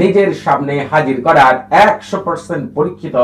নিজের সামনে হাজির করার একশো পার্সেন্ট পরীক্ষিত,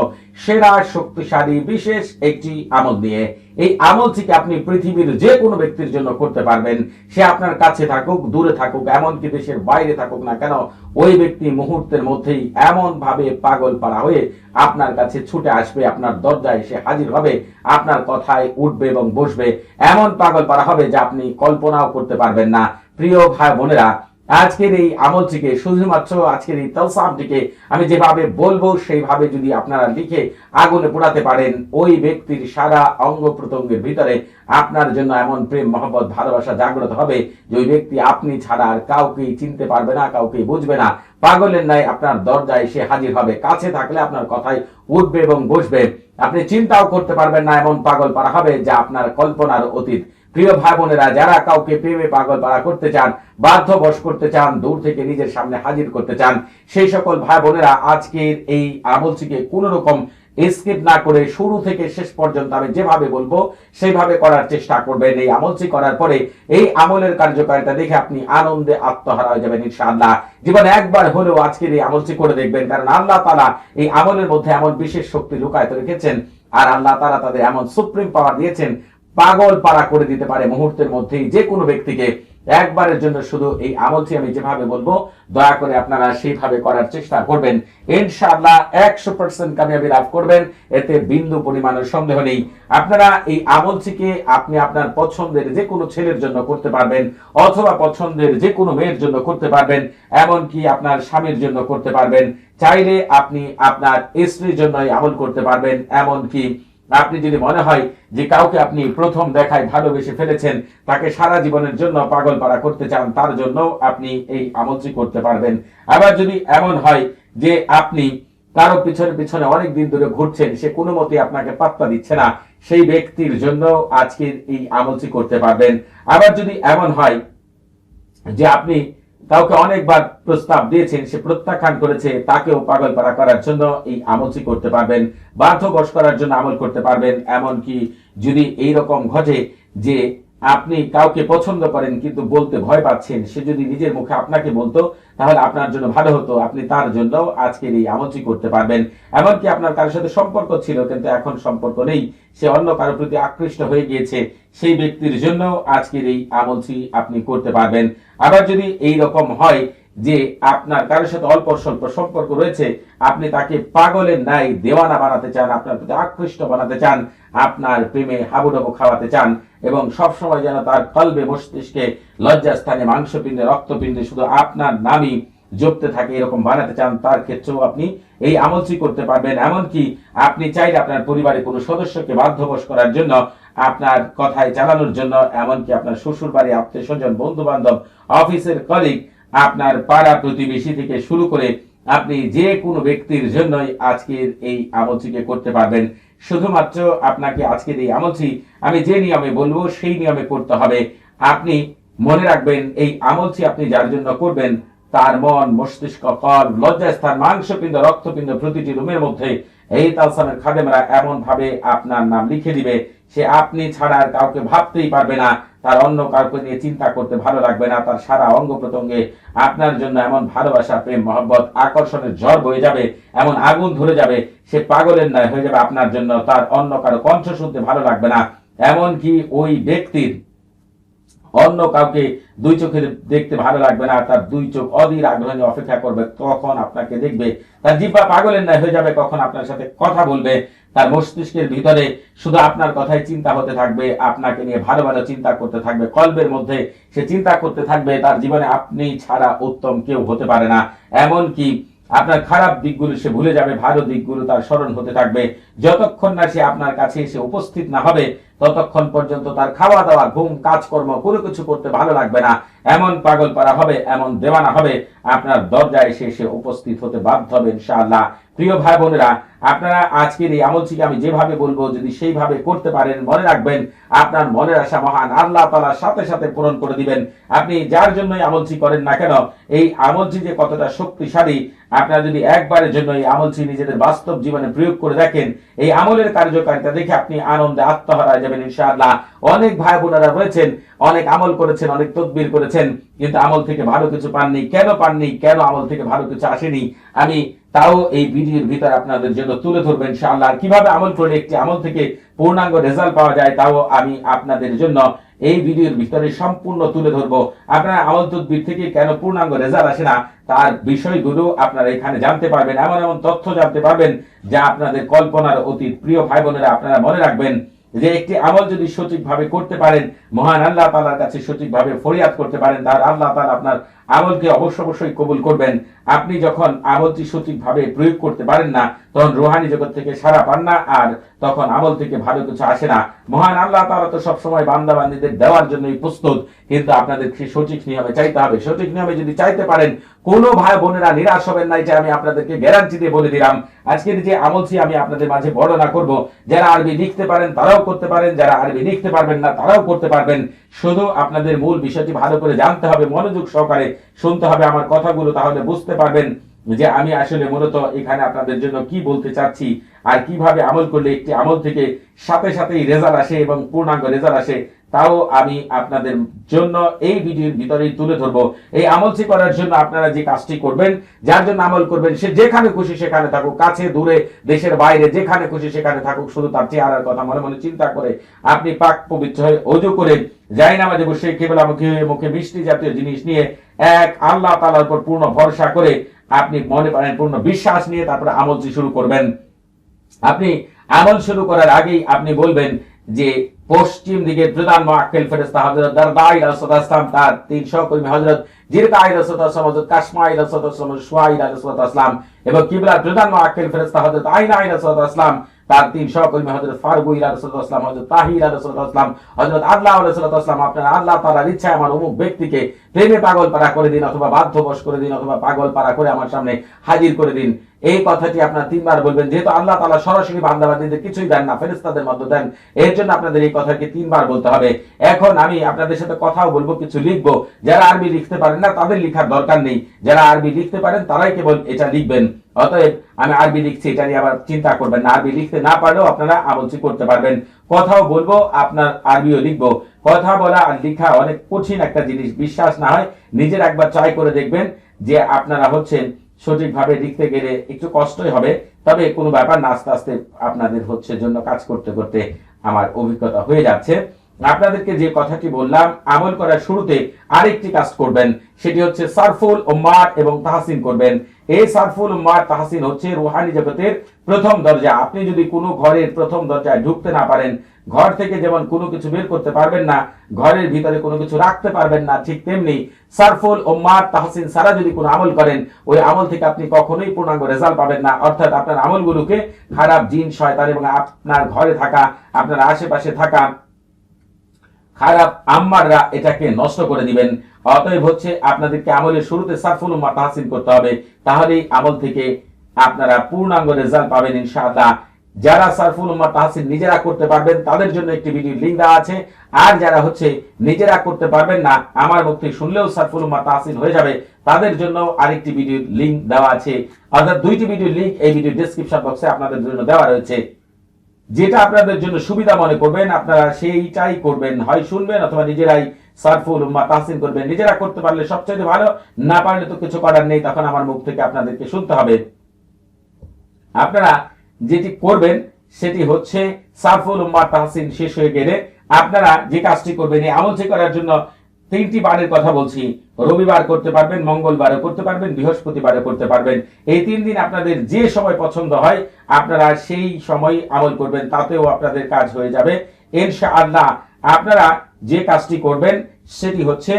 সেরা, শক্তিশালী, বিশেষ একটি আমল নিয়ে। এই আমল থেকে আপনি পৃথিবীর যে কোনো ব্যক্তির জন্য করতে পারবেন। সে আপনার কাছে থাকুক, দূরে থাকুক, এমনকি দেশের বাইরে থাকুক না কেন, ওই ব্যক্তি মুহূর্তের মধ্যেই এমন ভাবে পাগল পাড়া হয়ে আপনার কাছে ছুটে আসবে, আপনার দরজায় এসে হাজির হবে, আপনার কথায় উঠবে এবং বসবে। এমন পাগল পাড়া হবে যা আপনি কল্পনাও করতে পারবেন না। প্রিয় ভাই বোনেরা আজকের এই আমলটিকে, শুধুমাত্র আজকের এই তলসামটিকে আমি যেভাবে বলব, সেইভাবে যদি আপনারা লিখে আগুনে পোড়াতে পারেন, ওই ব্যক্তির সারা অঙ্গ প্রত্যঙ্গের ভিতরে আপনার জন্য এমন প্রেম, মহব্বত, ভালোবাসা জাগ্রত হবে যে ওই ব্যক্তি আপনি ছাড়া আর কাউকেই চিনতে পারবে না কাউকে বুঝবে না। পাগলের ন্যায় আপনার দরজায় সে হাজির হবে। কাছে থাকলে আপনার কথায় উঠবে এবং বসবে। আপনি চিন্তাও করতে পারবেন না এমন পাগল পারা হবে যা আপনার কল্পনার অতীত। প্রিয় ভাই বোনেরা যারা কাউকে প্রেমে পাগল পাড়া করতে চান বাধ্য বশ করতে চান, দূর থেকে নিজের সামনে হাজির করতে চান, সেই সকল ভাই বোনেরা আজকের এই আমলটিকে কোন রকম স্কিপ না করে শুরু থেকে শেষ পর্যন্ত আমি যেভাবে বলব, সেইভাবে করার চেষ্টা করবেন। এই আমলটি করার পরে এই আমলের কার্যকারিতা দেখে আপনি আনন্দে আত্মহারা হয়ে যাবেন ইনশাআল্লাহ। জীবনে একবার হলেও আজকের এই আমলটি করে দেখবেন, কারণ আল্লাহ তালা এই আমলের মধ্যে এমন বিশেষ শক্তি লুকায়িত রেখেছেন, আর আল্লাহ তারা তাদের এমন সুপ্রিম পাওয়ার দিয়েছেন পাগল পাড়া করে দিতে পারে মুহূর্তের মধ্যেই যে কোনো ব্যক্তিকে। একবারের জন্য শুধু এই আমলটি আমি যেভাবে বলব, দয়া করে আপনারা সেইভাবে করার চেষ্টা করবেন। ইনশাআল্লাহ একশো পার্সেন্ট কামিয়াবি লাভ করবেন, এতে বিন্দু পরিমাণের সন্দেহ নেই। আপনারা এই আমলটিকে আপনি আপনার পছন্দের যে কোনো ছেলের জন্য করতে পারবেন, অথবা পছন্দের যে কোনো মেয়ের জন্য করতে পারবেন, এমনকি আপনার স্বামীর জন্য করতে পারবেন। চাইলে আপনি আপনার স্ত্রীর জন্য আমল করতে পারবেন, এমনকি আপনি যদি মনে হয় যে কাউকে আপনি প্রথম দেখায় ভালোবেসে ফেলেছেন, তাকে সারা জীবনের জন্য পাগল পাড়া করতে চান, তার জন্য আপনি এই আমলটি করতে পারবেন। আবার যদি এমন হয় যে আপনি কারও পিছনে পিছনে অনেক দিন ধরে ঘুরছেন, সে কোনো মতে আপনাকে পাত্তা দিচ্ছে না, সেই ব্যক্তির জন্য আজকের এই আমলটি করতে পারবেন। আবার যদি এমন হয় যে আপনি কাউকে অনেকবার প্রস্তাব দিয়েছেন, সে প্রত্যাখ্যান করেছে, তাকেও পাগল পাড়া করার জন্য এই আমলটি করতে পারবেন বাধ্য বস করার জন্য আমল করতে পারবেন, এমনকি যদি এই রকম ঘটে যে আপনি কাউকে পছন্দ করেন কিন্তু বলতে ভয় পাচ্ছেন, সে যদি নিজের মুখে আপনাকে বলতো, তাহলে আপনার জন্য ভালো হতো। আপনি তার জন্য আজকের এই আমলটি করতে পারবেন। এমনকি আপনার কারোর সাথে সম্পর্ক ছিল, কিন্তু এখন সম্পর্ক নেই। সে অন্য কারোর প্রতি আকৃষ্ট হয়ে গিয়েছে। সেই ব্যক্তির জন্য আজকের এই আমলটি আপনি করতে পারবেন। আবার যদি এই রকম হয় যে আপনার কারোর সাথে অল্প স্বল্প সম্পর্ক রয়েছে, আপনি তাকে পাগলের নাই দেওয়ানা বানাতে চান, আপনার প্রতি আকৃষ্ট বানাতে চান, আপনার প্রেমে হাবুডাবু খাওয়াতে চান এবং সবসময় যেন তার কলবে মস্তিষ্কে লজ্জাস্থানে, মাংসপিণ্ডে, রক্তপিণ্ডে শুধু আপনার নামই জপতে থাকে, এরকম বানাতে চান, তার ক্ষেত্রেও আপনি এই আমলটি করতে পারবেন। এমনকি আপনি চাইলে আপনার পরিবারের কোনো সদস্যকে বাধ্যবশ করার জন্য, আপনার কথায় চালানোর জন্য, এমনকি আপনার শ্বশুর বাড়ি আত্মীয় স্বজন বন্ধু বান্ধব অফিসের কলিগ আপনার পাড়া প্রতিবেশী থেকে শুরু করে আপনি যে কোনো ব্যক্তির জন্যই আজকের এই আমলটিকে করতে পারবেন। শুধুমাত্র আপনাকে আজকের এই আমলটি আমি যে নিয়মে বলব, সেই নিয়মে করতে হবে। আপনি মনে রাখবেন, এই আমলটি আপনি যার জন্য করবেন, তার মন, মস্তিষ্ক, কল, লজ্জাস্থান, মাংসপিণ্ড, রক্তপিণ্ড প্রতিটি রুমের মধ্যে এই তালসামের খাদেমরা এমন ভাবে আপনার নাম লিখে দিবে সে আপনি ছাড়া আর কাউকে ভাবতেই পারবে না। তার অন্য কাউকে নিয়ে চিন্তা করতে ভালো লাগবে না, তার সারা অঙ্গ প্রত্যঙ্গে আপনার জন্য এমন ভালোবাসা, প্রেম, মহব্বত আকর্ষণের ঝড় বয়ে যাবে, এমন আগুন ধরে যাবে, সে পাগলের ন্যায় হয়ে যাবে আপনার জন্য, তার অন্য কারও কণ্ঠ শুনতে ভালো লাগবে না। এমনকি ওই ব্যক্তির অন্য কাউকে দুই চোখে দেখতে ভালো লাগবে না, তার দুই চোখ অধীর আগ্রহ অপেক্ষা করবে, কখন আপনাকে দেখবে, তার জিব্বা পাগলের ন্যায় হয়ে যাবে, কখন আপনার সাথে কথা বলবে। তার মস্তিষ্কের ভিতরে শুধু আপনার কথাই চিন্তা হতে থাকবে, আপনাকে নিয়ে ভালো ভালো চিন্তা করতে থাকবে, কল্পের মধ্যে সে চিন্তা করতে থাকবে, তার জীবনে আপনি ছাড়া উত্তম কেউ হতে পারে না। এমন কি আপনার খারাপ দিকগুলো সে ভুলে যাবে, ভালো দিকগুলো তার স্মরণ হতে থাকবে। যতক্ষণ না সে আপনার কাছে এসে উপস্থিত না হবে, ততক্ষণ পর্যন্ত তার খাওয়া দাওয়া ঘুম, কাজকর্ম, কোনো কিছু করতে ভালো লাগবে না। এমন পাগল পারা হবে, এমন দেওয়ানা হবে, আপনার দরজায় এসে এসে উপস্থিত হতে বাধ্য হবে, ইনশাআল্লাহ। প্রিয় ভাই বোনেরা, আপনারা আজকের এই আমলটিকে আমি যেভাবে বলব, যদি সেইভাবে করতে পারেন, মনে রাখবেন, আপনার মনের আশা মহান আল্লাহ তালার সাথে সাথে পূরণ করে দিবেন। আপনি যার জন্যই আমলটি করেন না কেন, এই আমলটি যে কতটা শক্তিশালী, আপনারা যদি একবারের জন্য এই আমলটি নিজেদের বাস্তব জীবনে প্রয়োগ করে দেখেন, এই আমলের কার্যকারিতা দেখে আপনি আনন্দে আত্মহারা যাবেন ইনশাআল্লাহ। অনেক ভাই বোনেরা রয়েছেন, অনেক আমল করেছেন, অনেক তদবির করেছেন, কিন্তু আমল থেকে ভালো কিছু পাননি। কেন পাননি? কেন আমল থেকে ভালো কিছু আসেনি? আমি তাও এই ভিডিওর ভিতর আপনাদের জন্য তুলে ধরবেন ইনশাআল্লাহ। আর কীভাবে আমল করলে একটি আমল থেকে পূর্ণাঙ্গ রেজাল্ট পাওয়া যায়, তাও আমি আপনাদের জন্য এই ভিডিওর ভিতরে সম্পূর্ণ তুলে ধরবো। আপনারা আমল তদবির থেকে কেন পূর্ণাঙ্গ রেজাল্ট আসে না, তার বিষয়গুলো আপনারা এখানে জানতে পারবেন। এমন এমন তথ্য জানতে পারবেন যা আপনাদের কল্পনার অতীত। প্রিয় ভাই বোনেরা আপনারা মনে রাখবেন যে একটি আমল যদি সঠিকভাবে করতে পারেন, মহান আল্লাহ তালার কাছে সঠিকভাবে ফরিয়াদ করতে পারেন তার আল্লাহ তালা আপনার আমলকে অবশ্য অবশ্যই কবুল করবেন। আপনি যখন আমলটি সঠিকভাবে প্রয়োগ করতে পারেন না, তখন রুহানি জগৎ থেকে সারা পান না, আর তখন আমল থেকে ভালো কিছু আসে না। মহান আল্লাহ তালা তো সবসময় বান্দা বান্দিদের দেওয়ার জন্যই প্রস্তুত, কিন্তু আপনাদেরকে সঠিক নিয়মে চাইতে হবে। সঠিক নিয়মে যদি চাইতে পারেন কোনো ভাই বোনেরা নিরাশ হবেন না এটা আমি আপনাদেরকে গ্যারান্টি দিয়ে বলে দিলাম। আজকের যে আমলটি আমি আপনাদের মাঝে বর্ণনা করব। যারা আরবি লিখতে পারেন, তারাও করতে পারেন। যারা আরবি লিখতে পারবেন না, তারাও করতে পারবেন। শুধু আপনাদের মূল বিষয়টি ভালো করে জানতে হবে, মনোযোগ সহকারে শুনতে হবে আমার কথাগুলো, তাহলে বুঝতে পারবেন যে আমি আসলে মূলত এখানে আপনাদের জন্য কি বলতে চাচ্ছি আর কীভাবে আমল করলে একটি আমল থেকে সাথে সাথেই রেজাল্ট আসে এবং পূর্ণাঙ্গ রেজাল্ট আসে। তাও আমি আপনাদের জন্য এই ভিডিওর ভিতরেই তুলে ধরবো। এই আমলটি করার জন্য আপনারা যে কাজটি করবেন, যার জন্য আমল করবেন, সে যেখানে খুশি সেখানে থাকুক, কাছে, দূরে, দেশের বাইরে, যেখানে খুশি সেখানে থাকুক, শুধু তার চেহারার কথা মনে মনে চিন্তা করে আপনি পাক পবিত্র হয়ে অজু করে যাই নামাজে বসে কেবল মুখে মুখে মিষ্টি জাতীয় জিনিস নিয়ে এক আল্লাহ তালার উপর পূর্ণ ভরসা করে আপনি মনে করেন, পূর্ণ বিশ্বাস নিয়ে তারপরে আমলটি শুরু করবেন। আপনি আমল শুরু করার আগেই আপনি বলবেন যে পশ্চিম দিকে প্রধান মোয়াক্কেল ফেরেস্তা হযরত দারদাই রাসূলুল্লাহ তার তিন সহকর্মী হযরত জিরকাই রাসূলুল্লাহ হযরত কাশমাই রাসূলুল্লাহ সুয়াইদ রাসূলুল্লাহ এবং কিবলা প্রধান মোয়াক্কেল ফেরেস্তা হযরত আইনাই রাসূলুল্লাহ তার তিন সহকর্মী হযরত ফারুক ইলা রাসূলুল্লাহ হযরত তাহির রাসূলুল্লাহ হযরত আল্লাহ রাসূলুল্লাহ আপনারা আল্লাহ তাআলার ইচ্ছা আমার অমুক ব্যক্তিকে প্রেমে পাগল পারা করে দিন অথবা বাধ্যবশ করে দিন অথবা পাগল পারা করে আমার সামনে হাজির করে দিন। এই কথাটি আপনারা তিনবার বলবেন, যেহেতু আল্লাহ তালা সরাসরি বান্দাবাদীদের কিছুই দেন না ফেরেস্তাদের মধ্যে দেন। এর জন্য আপনাদের এই কথাকে তিনবার বলতে হবে। এখন আমি আপনাদের সাথে কথাও বলব, কিছু লিখব। যারা আরবি লিখতে পারেন না, তাদের লিখার দরকার নেই। যারা আরবি লিখতে পারেন, তারাই কেবল এটা লিখবেন। অতএব আমি আরবি লিখছি, এটা নিয়ে আবার চিন্তা করবেন না। আরবি লিখতে না পারলেও আপনারা আমলটি করতে পারবেন। কথাও বলব, আপনার আরবিও লিখব। কথা বলা আর লিখা অনেক কঠিন একটা জিনিস, বিশ্বাস না হয়। নিজের একবার ট্রাই করে দেখবেন যে আপনারা হচ্ছেন সঠিকভাবে লিখতে গেলে একটু কষ্টই হবে। তবে কোনো ব্যাপার না, আস্তে আস্তে আপনাদের হচ্ছে জন্য কাজ করতে করতে। আমার অভিজ্ঞতা হয়ে যাচ্ছে। আপনাদেরকে যে কথাটি বললাম, আমল করার শুরুতে আরেকটি কাজ করবেন, সেটি হচ্ছে সারফুল ও মাঠ এবং তাহাসিন করবেন। এই সারফুল ও মাঠ তাহসিন হচ্ছে রুহানি জগতের প্রথম দরজা। আপনি যদি কোনো ঘরের প্রথম দরজায় ঢুকতে না পারেন ঘর থেকে যেমন কোনো কিছু বের করতে পারবেন না, ঘরের ভিতরে কোনো কিছু রাখতে পারবেন না, ঠিক তেমনি সারফুল ও মার তাহসিন সারা যদি কোনো আমল করেন, ওই আমল থেকে আপনি কখনোই পূর্ণাঙ্গ রেজাল্ট পাবেন না। অর্থাৎ আপনার আমলগুলোকে খারাপ জিন, শয়তান এবং আপনার ঘরে থাকা, আপনার আশেপাশে থাকা খারাপ আম্মাররা এটাকে নষ্ট করে দিবেন। অতএব হচ্ছে আপনাদেরকে আমলের শুরুতে সারফুল উম্মা তাহসিন করতে হবে। তাহলেই আমল থেকে আপনারা পূর্ণাঙ্গ রেজাল্ট পাবেন ইনশাআল্লাহ। যারা সারফুল উম্মা তাহসিন নিজেরা করতে পারবেন, তাদের জন্য একটি ভিডিও লিঙ্ক দেওয়া আছে। আর যারা হচ্ছে নিজেরা করতে পারবেন না, আমার মুখ শুনলেও সারফুল উম্মা তাহসিন হয়ে যাবে, তাদের জন্য আরেকটি ভিডিও লিঙ্ক দেওয়া আছে। অর্থাৎ দুইটি ভিডিও লিঙ্ক এই ভিডিও ডেসক্রিপশন বক্সে আপনাদের জন্য দেওয়া রয়েছে। যেটা আপনাদের জন্য সুবিধা মনে করবেন, আপনারা সেইটাই করবেন। হয় শুনবেন অথবা নিজেরাই সারফুল উম্মা তাহসিন করবেন। নিজেরা করতে পারলে সবচেয়ে ভালো, না পারলে তো কিছু করার নেই, তখন আমার মুখ থেকে আপনাদেরকে শুনতে হবে। আপনারা যেটি করবেন, সেটি হচ্ছে সারফুল উম্মা তাহসিন শেষ হয়ে গেলে আপনারা যে কাজটি করবেন, এই আমলটি করার জন্য তিনটি বারের কথা বলছি। রবিবার করতে পারবেন, মঙ্গলবারও করতে পারবেন, বৃহস্পতিবারও করতে পারবেন। এই তিন দিন আপনাদের যে সময় পছন্দ হয়, আপনারা সেই সময় আমল করবেন, তাতেও আপনাদের কাজ হয়ে যাবে। ইনশা আল্লাহ আপনারা যে কাজটি করবেন, সেটি হচ্ছে,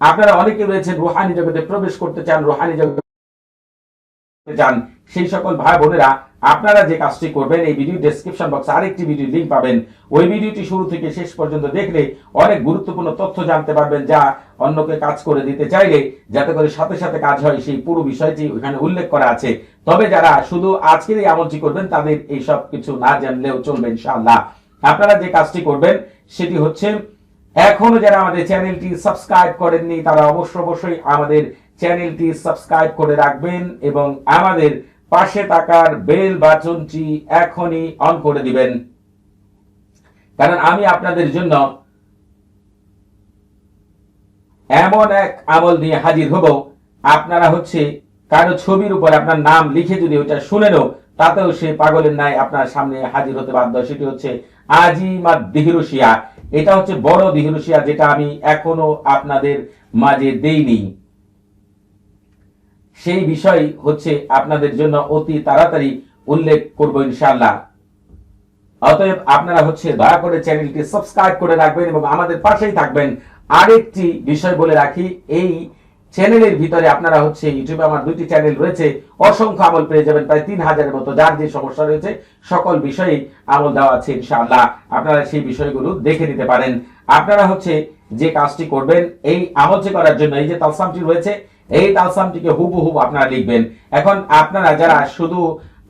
আপনারা অনেকে রয়েছেন রুহানি জগতে প্রবেশ করতে চান, রুহানি জগতে চান সেই সকল ভাই বোনেরা, আপনারা যে কাজটি করবেন, এই ভিডিও ডেসক্রিপশন বক্সে আরেকটি ভিডিও লিঙ্ক পাবেন। ওই ভিডিওটি শুরু থেকে শেষ পর্যন্ত দেখলে অনেক গুরুত্বপূর্ণ তথ্য জানতে পারবেন যা অন্যকে কাজ করে দিতে চাইলে, যাতে করে সাথে সাথে কাজ হয় সেই পুরো বিষয়টি ওখানে উল্লেখ করা আছে। তবে যারা শুধু আজকের এই আমলটি করবেন, তাদের এই সব কিছু না জানলেও চলবে ইনশাআল্লাহ। আপনারা যে কাজটি করবেন, সেটি হচ্ছে, এখনও যারা আমাদের চ্যানেলটি সাবস্ক্রাইব করেননি, তারা অবশ্য অবশ্যই আমাদের চ্যানেলটি সাবস্ক্রাইব করে রাখবেন এবং আমাদের পাশে থাকার বেল বাটনটি এখনই অন করে দিবেন। কারণ আমি আপনাদের জন্য এমন এক আমল নিয়ে হাজির হব। আপনারা হচ্ছে কারও ছবির উপর আপনার নাম লিখে যদি ওটা শুনেনও তাতেও সে পাগলের ন্যায় আপনার সামনে হাজির হতে বাধ্য। সেটি হচ্ছে আজিমা দিহিরুশিয়া। এটা হচ্ছে বড় দিহিরুশিয়া যেটা আমি এখনও আপনাদের মাঝে দেইনি। সেই বিষয় হচ্ছে আপনাদের জন্য অতি তাড়াতাড়ি উল্লেখ করব ইনশাআল্লাহ। অতএব আপনারা হচ্ছে দয়া করে চ্যানেলটি সাবস্ক্রাইব করে রাখবেন এবং আমাদের পাশেই থাকবেন। আরেকটি বিষয় বলে রাখি, এই চ্যানেলের ভিতরে আপনারা হচ্ছে ইউটিউবে আমার দুইটি চ্যানেল রয়েছে, অসংখ্য আমল পেয়ে যাবেন, প্রায় তিন হাজারের মতো, যার যে সমস্যা রয়েছে, সকল বিষয়ে আমল দেওয়া আছে ইনশাআল্লাহ। আপনারা সেই বিষয়গুলো দেখে নিতে পারেন। আপনারা হচ্ছে যে কাজটি করবেন, এই আমলটি করার জন্য, এই যে তালসামটি রয়েছে এই তালসামটিকে হুবহু আপনারা লিখবেন। এখন আপনারা যারা শুধু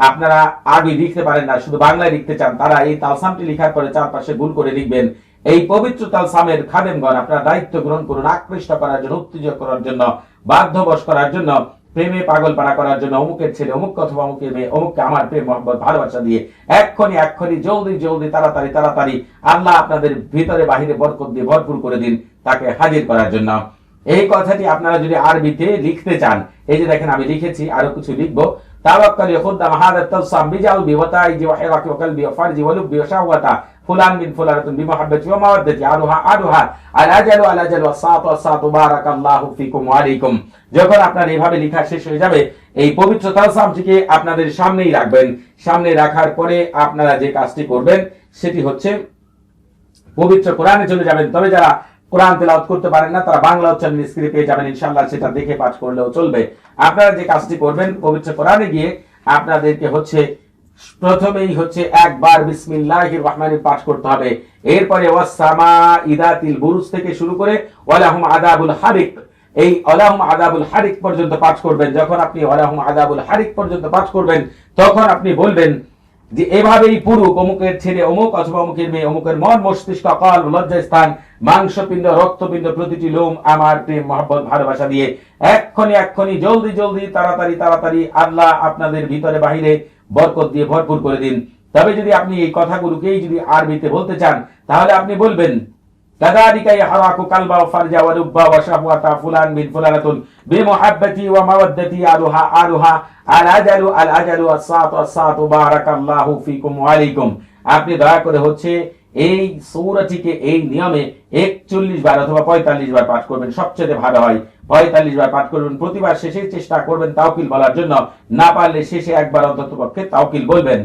আপনারা আরবি লিখতে পারেন না, শুধু বাংলায় লিখতে চান, তারা এই তালসামটি লেখার পরে চারপাশে ভুল করে লিখবেন। এই পবিত্র তালসামের খাদেমগণ আপনারা দায়িত্ব গ্রহণ করুন, আকৃষ্ট করার জন্য, উত্তেজক করার জন্য, বাধ্যবশ করার জন্য, প্রেমে পাগল পাড়া করার জন্য, অমুকের ছেলে, অমুক অথবা অমুকের মেয়ে, অমুককে আমার প্রেম, মহব্বত, ভালোবাসা দিয়ে এক্ষণি এক্ষণি জলদি জলদি, তাড়াতাড়ি তাড়াতাড়ি আল্লাহ আপনাদের ভিতরে, বাহিরে বরকত দিয়ে ভরপুর করে দিন তাকে হাজির করার জন্য। এই কথাটি আপনারা যদি আরবিতে লিখতে চান, এই যে দেখেন আমি লিখেছি, আরও কিছু লিখব। যখন আপনার শেষ হয়ে যাবে, এই পবিত্র তালসামটিকে আপনাদের সামনেই রাখবেন। সামনে রাখার পরে আপনারা যে কাজটি করবেন, সেটি হচ্ছে পবিত্র কোরআনে চলে যাবেন। তবে যারা কোরআন তেলাওয়াত করতে পারেন না, তারা বাংলা উচ্চারণ স্ক্রিনে পেয়ে যাবেন, ইনশাআল্লাহ সেটা দেখে পাঠ করলেও চলবে। আপনারা যে কাজটি করবেন, পবিত্র কোরআনে গিয়ে আপনাদেরকে হচ্ছে, প্রথমেই হচ্ছে একবার বিসমিল্লাহির রহমানির পাঠ করতে হবে। এরপরে ওয়াসামা ইদাতিল বুরুজ থেকে শুরু করে ওয়ালাহুম আদাবুল হারিক, এই অলাহুম আদাবুল হারিক পর্যন্ত পাঠ করবেন। যখন আপনি অলাহুম আদাবুল হারিক পর্যন্ত পাঠ করবেন, তখন আপনি বলবেন যে এভাবেই পুরুক, অমুকের ছেলে অমুক, অথবা অমুকের মেয়ে অমুকের মন, মস্তিষ্ক, কল, লজ্জাস্থান, মাংসপিণ্ড, রক্তপিণ্ড, প্রতিটি লোম আমার প্রেম, মহব্বত, ভালোবাসা দিয়ে এক্ষণি এক্ষণি জলদি জলদি, তাড়াতাড়ি তাড়াতাড়ি আল্লাহ আপনাদের ভিতরে, বাহিরে বরকত দিয়ে ভরপুর করে দিন। তবে যদি আপনি এই কথাগুলোকেই যদি আরবিতে বলতে চান, তাহলে আপনি বলবেন কাদারিকাই হারাকু কালবা ফারজা ওয়া রুব্বা ফুলান বিন ফুলানাতুন। بمحبتي ومودتي ألها ألها الأجل الأجل والساعة والساعة بارك الله فيكم وعليكم আপনি দয়া করে হচ্ছে এই সৌরাটিকে এই নিয়মে একচল্লিশ বার অথবা পঁয়তাল্লিশ বার পাঠ করবেন সবচেয়ে ভালো হয় পঁয়তাল্লিশ বার পাঠ করবেন প্রতিবার শেষে চেষ্টা করবেন তাওকিল বলার জন্য না পারলে শেষে একবার অন্তত পক্ষে তাওকিল বলবেন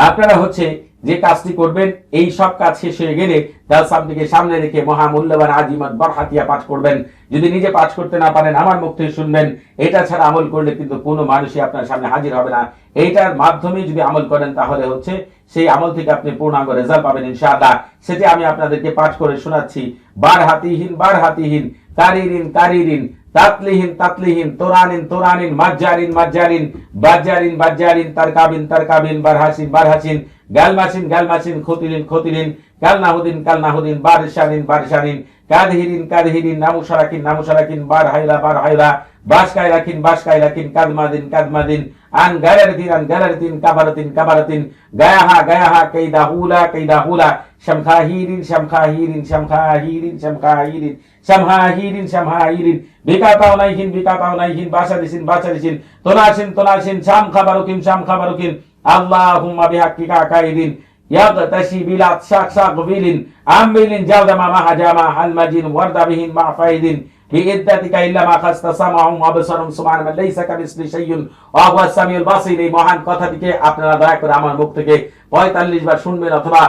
আপনারা হচ্ছে যে কাজটি করবেন, এই সব কাজ শেষ হয়ে গেলে তালসামটিকে সামনে রেখে মহামূল্যবান আজিমত বরহাতিয়া পাঠ করবেন। যদি নিজে পাঠ করতে না পারেন, আমার মুখ থেকে শুনবেন। এটা ছাড়া আমল করলে কিন্তু কোনো মানুষই আপনার সামনে হাজির হবে না। এইটার মাধ্যমে যদি আমল করেন, তাহলে হচ্ছে সেই আমল থেকে আপনি পূর্ণাঙ্গ রেজাল্ট পাবেন ইনশাআল্লাহ। সেটি আমি আপনাদেরকে পাঠ করে শোনাচ্ছি। বার হাতিহীন বার হাতিহীন কারিরিন কারিরিন। তাতলিহীন তাতলিহীন, তোরানিন তোরানিন, মাজ্জারিন মাজ্জারিন, বাজ্জারিন বাজ্জারিন, তারকাবিন তারকাবিন, বারহাসিন বারহাসিন, গালমাসিন গালমাসিন খতিলিন খতিলিন কালনাহুদিন কালনাহুদিন বারশানিন বারশানিন কাদহিরিন কাদহিরিন নামুসারাকিন নামুসারাকিন বার হাইলা বার হাইলা বাসকাই রাখিন বাসকাই রাখিন কাদমাদিন কাদমাদিন আন গায়ারতিন আন গায়ারতিন কাবারতিন কাবারতিন গায়াহা গায়াহা কাইদা হুলা কাইদা হুলা শামখাহিরিন শামখাহিরিন শামখাহিরিন শামখাহিরিন শামহাহিরিন শামহাহিরিন বিকাতাওনাইহিন বিকাতাওনাইহিন বাসাদিসিন বাসাদিসিন তোলাসিন তোলাসিন শাম খাবারুকিন শাম খাবারুকিন আল্লাহুম্মা বিহাক্কিকা কাইদিন يغتشي بلاد شاك شاك فيلين عميلين جودما ما هجاما المجين ورد بهن مع বিইদ্দাতিকা ইল্লা মা খাসতা সামাউম আবসারুম সুবহান মা লাইসা কামিসলি শাইউন ওয়া হুয়া সামিউল বাসির এই মহান কথাটিকে আপনারা দয়া করে আমার মুখ থেকে 45 বার শুনবেন অথবা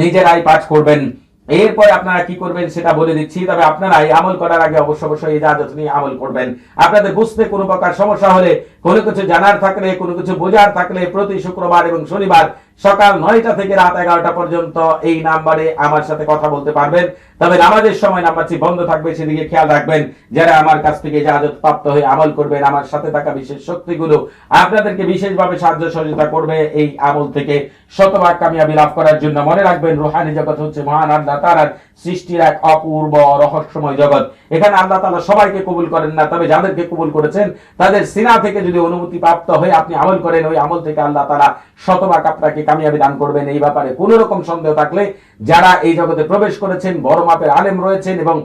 নিজেরাই পাঠ করবেন এরপর আপনারা কি করবেন সেটা বলে দিচ্ছি তবে আপনারা এই আমল করার আগে অবশ্য অবশ্যই ইজাজত নিয়ে আমল করবেন আপনাদের বুঝতে কোনো প্রকার সমস্যা হলে, কোনো কিছু জানার থাকলে, কোনো কিছু বোঝার থাকলে প্রতি শুক্রবার এবং শনিবার সকাল নয়টা থেকে রাত এগারোটা পর্যন্ত এই নাম্বারে আমার সাথে কথা বলতে পারবেন। তবে নামাজের সময় নাম্বারটি বন্ধ থাকবে, সেদিকে খেয়াল রাখবেন। যারা আমার কাছ থেকে ইজাজত প্রাপ্ত হয়ে আমল করবেন, আমার সাথে থাকা বিশেষ শক্তিগুলো আপনাদেরকে বিশেষভাবে সাহায্য সহযোগিতা করবে এই আমল থেকে। শতভাগ কামিয়াবি লাভ করার জন্য মনে রাখবেন, রুহানি জগৎ হচ্ছে মহান আল্লাহ তাআলার সৃষ্টির এক অপূর্ব রহস্যময় জগৎ। এখানে আল্লাহ তালা সবাইকে কবুল করেন না, তবে যাদেরকে কবুল করেছেন, তাদের সিনা থেকে যদি অনুমতি প্রাপ্ত হয়ে আপনি আমল করেন, ওই আমল থেকে আল্লাহ তাআলা শতভাগ আপনাকে কামিয়াবি দান করবেন এই ব্যাপারে কোনো রকম সন্দেহ থাকলে যারা এই জগতে প্রবেশ করেছেন, বড় মাপের আলেম রয়েছেন এবং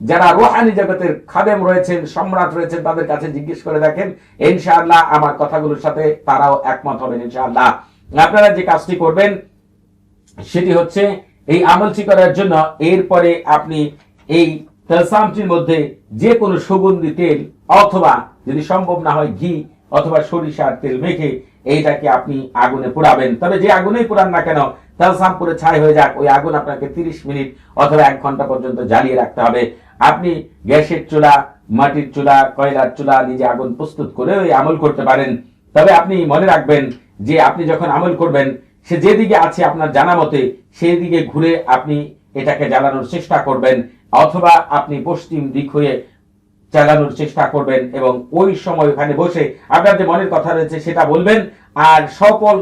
যারা রোহানি জগতের খাদেম রয়েছেন, সম্রাট রয়েছেন, তাদের কাছে জিজ্ঞেস করে দেখেন, ইনশাআল্লাহ আমার কথাগুলোর সাথে তারাও একমত হবেন ইনশাআল্লাহ। আপনারা যে কাজটি করবেন, সেটি হচ্ছে এই আমলটি করার জন্য এরপরে আপনি এই তালসামটির মধ্যে যে কোনো সুগন্ধি তেল অথবা যদি সম্ভব না হয় ঘি অথবা সরিষার তেল মেখে এইটাকে আপনি আগুনে পোড়াবেন। তবে যে আগুনেই পোড়ান না কেন তালসাম পুরো ছাই হয়ে যাক, ওই আগুন আপনাকে তিরিশ মিনিট অথবা এক ঘণ্টা পর্যন্ত জ্বালিয়ে রাখতে হবে। আপনি গ্যাসের চুলা, মাটির চুলা, কয়লার চুলা নিজে আগুন প্রস্তুত করে ওই আমল করতে পারেন। তবে আপনি মনে রাখবেন যে আপনি যখন আমল করবেন, সে যেদিকে আছে আপনার জানা মতে সেই দিকে ঘুরে আপনি এটাকে জ্বালানোর চেষ্টা করবেন। অথবা আপনি পশ্চিম দিক হয়ে চালানোর চেষ্টা করবেন এবং ওই সময় ওখানে বসে আপনার যে মনের কথা রয়েছে সেটা বলবেন। আর সফল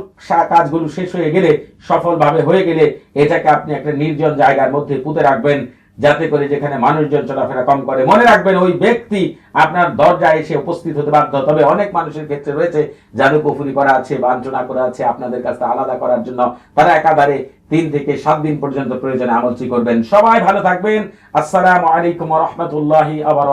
কাজগুলো শেষ হয়ে গেলে সফলভাবে হয়ে গেলে এটাকে আপনি একটা নির্জন জায়গার মধ্যে পুঁতে রাখবেন। যাতে করে যেখানে মানুষজন চলাফেরা কম করে। মনে রাখবেন, ওই ব্যক্তি আপনার দরজায় এসে উপস্থিত হতে বাধ্য। তবে অনেক মানুষের ক্ষেত্রে রয়েছে জাদু পুফুরি করা আছে, বাঞ্ছনা করা আছে, আপনাদের কাছে আলাদা করার জন্য। তারা একাধারে তিন থেকে সাত দিন পর্যন্ত প্রয়োজনে আমলটি করবেন। সবাই ভালো থাকবেন। আসসালাম আলাইকুম রহমতুল্লাহি আবার